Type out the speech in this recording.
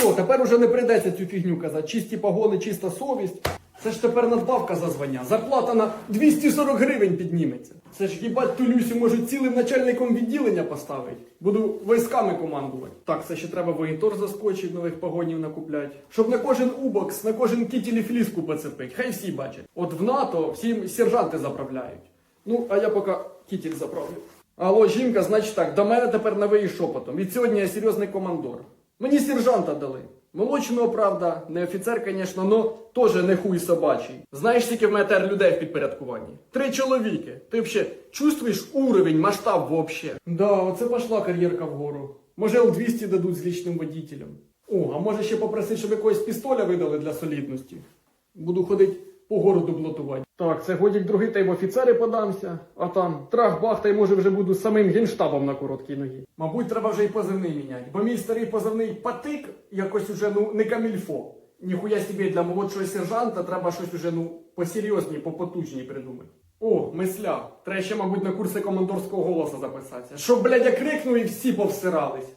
Що, тепер уже не прийдеться цю фігню казати. Чисті погони, чиста совість. Це ж тепер надбавка за звання. Зарплата на 240 гривень підніметься. Це ж їбать ту Люсю можуть цілим начальником відділення поставити. Буду військами командувати. Так, це ще треба воєнтор заскочить, нових погонів накуплять. Щоб на кожен убокс, на кожен кітіль і фліску поцепить. Хай всі бачать. От в НАТО всім сержанти заправляють. Ну, а я поки кітіль заправлю. Алло, жінка, значить так, до мене тепер новий шепотом. Від сьогодні я серйозний командор. Мені сержанта дали. Молочного, правда, не офіцер, звісно, но теж не хуй собачий. Знаєш, скільки в тепер людей в підпорядкуванні? Три чоловіки. Ти взагалі чувствуєш уровень, масштаб вообще? Да, оце пішла кар'єрка вгору. Може, Л-200 дадуть з лічним водителем. О, а може ще попросити, щоб якогось пістоля видали для солідності. Буду ходити по городу блотувати. Так, це годік другий та й в офіцери подамся, а там трах-бах, та й може вже буду самим генштабом на короткій ногі. Мабуть, треба вже й позивний міняти, бо мій старий позивний патик якось уже ну не камільфо. Ніхуя собі для молодшого сержанта треба щось уже ну посерйозні, попотужні придумати. О, мисля. Треба ще, мабуть, на курси командорського голосу записатися. Щоб, блядь, я крикну і всі повсирались.